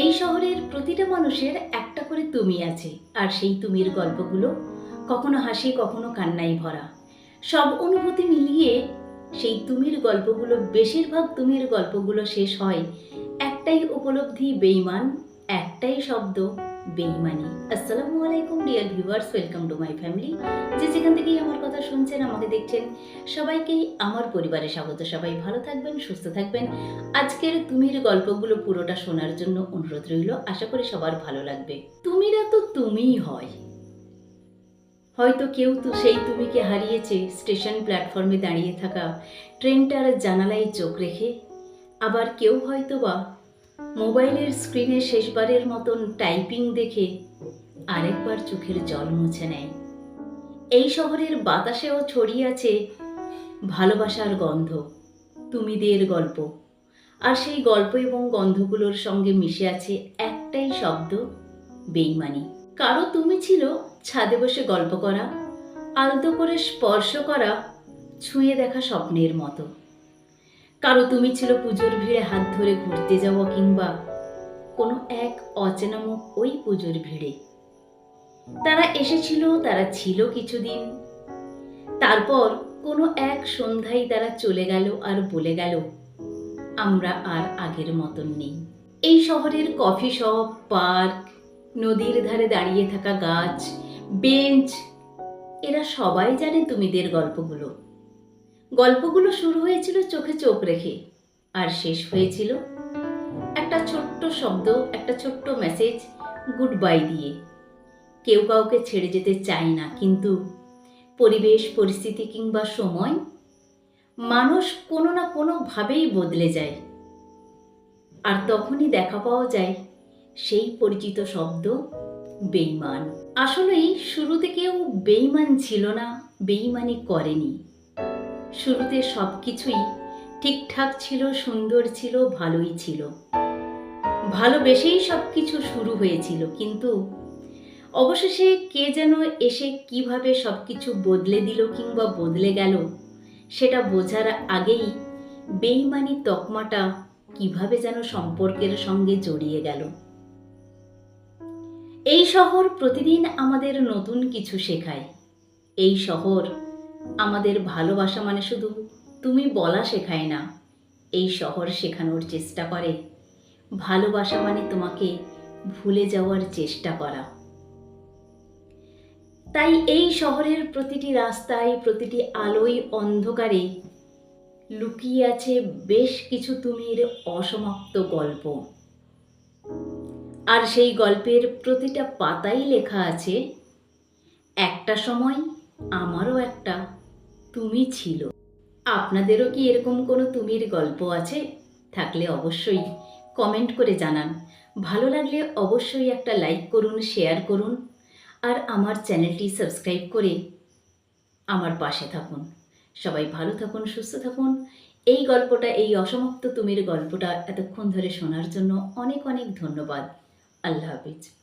এই শহরের প্রতিটা মানুষের একটা করে তুমি আছে, আর সেই তুমির গল্পগুলো কখনো হাসি, কখনো কান্নাই ভরা। সব অনুভূতি মিলিয়ে সেই তুমির গল্পগুলো, বেশিরভাগ তুমির গল্পগুলো শেষ হয় একটাই উপলব্ধি বেইমান একটাই শব্দ বেইমানি। আসসালামু আলাইকুম dear viewers welcome to my family যে যেখান থেকেই আমার কথা শুনছেন, আমাকে দেখছেন সবাইকেই আমার পরিবারে স্বাগত। সবাই ভালো থাকবেন, সুস্থ থাকবেন। আজকের তুমির গল্পগুলো পুরোটা শোনার জন্য অনুরোধ রইল। আশা করি সবার ভালো লাগবে। তুমিরা তো তুমিই হয়। হয়তো কেউ তো সেই তুমিকে হারিয়েছে, স্টেশন প্ল্যাটফর্মে দাঁড়িয়ে থাকা, ট্রেনটার জানালায় চোখ রেখে। আবার কেউ হয়তো বা মোবাইলের স্ক্রিনে শেষবারের মতন টাইপিং দেখে আরেকবার চোখের জল মুছে নেয়। এই শহরের বাতাসেও ছড়িয়ে আছে ভালোবাসার গন্ধ, তুমিদের গল্প। আর সেই গল্প এবং গন্ধগুলোর সঙ্গে মিশে আছে একটাই শব্দ, বেইমানি। কারও তুমি ছিল ছাদে বসে গল্প করা, আলতো করে স্পর্শ করা, ছুঁয়ে দেখা স্বপ্নের মতো। কারও তুমি ছিল পুজোর ভিড়ে হাত ধরে ঘুরতে যাওয়া কিংবা কোনো এক অচেনা ওই পুজোর ভিড়ে। তারা এসেছিল, তারা ছিল কিছুদিন। তারপর কোনো এক সন্ধ্যায় তারা চলে গেল আর বলে গেল, আমরা আর আগের মতন নেই। এই শহরের কফি শপ, পার্ক, নদীর ধারে দাঁড়িয়ে থাকা গাছ, বেঞ্চ, এরা সবাই জানে তুমিদের গল্পগুলো। গল্পগুলো শুরু হয়েছিল চোখে চোখ রেখে। আর শেষ হয়েছিল একটা ছোট্ট শব্দ, একটা ছোট্ট মেসেজ গুড বাই দিয়ে। কেউ কাউকে ছেড়ে যেতে চায় না, কিন্তু পরিবেশ, পরিস্থিতি কিংবা সময় মানুষ কোনো না কোনোভাবেই বদলে যায়। আর তখনই দেখা পাওয়া যায় সেই পরিচিত শব্দ বেইমান আসলেই শুরুতে কেউ বেইমান ছিল না বেইমানি করেনি। শুরুতে সব কিছুই ঠিকঠাক ছিল, সুন্দর ছিল, ভালোই ছিল। ভালোবেসেই সব কিছু শুরু হয়েছিল, কিন্তু অবশেষে কে যেন এসে কীভাবে সব কিছু বদলে দিল কিংবা বদলে গেল, সেটা বোঝার আগেই বেইমানি তকমাটা কীভাবে যেন সম্পর্কের সঙ্গে জড়িয়ে গেল। এই শহর প্রতিদিন আমাদের নতুন কিছু শেখায়। এই শহর আমাদের ভালোবাসা মানে শুধু তুমি বলা শেখায় না, এই শহর শেখানোর চেষ্টা করে। ভালোবাসা মানে তোমাকে ভুলে যাওয়ার চেষ্টা করা। তাই এই শহরের প্রতিটি রাস্তায়, প্রতিটি আলোয়, অন্ধকারে লুকিয়ে আছে বেশ কিছু তুমির অসমাপ্ত গল্প। আর সেই গল্পের প্রতিটা পাতাই লেখা আছে, একটা সময় আমারও একটা। তুমি ছিল। আপনাদেরও কি এরকম কোনো তুমির গল্প আছে? থাকলে অবশ্যই কমেন্ট করে জানান। ভালো লাগলে অবশ্যই একটা লাইক করুন শেয়ার করুন, আর আমার চ্যানেলটি সাবস্ক্রাইব করে আমার পাশে থাকুন। সবাই ভালো থাকুন, সুস্থ থাকুন। এই গল্পটা, এই অসমাপ্ত তুমির গল্পটা এতক্ষণ ধরে শোনার জন্য অনেক অনেক ধন্যবাদ। আল্লাহ হাফিজ।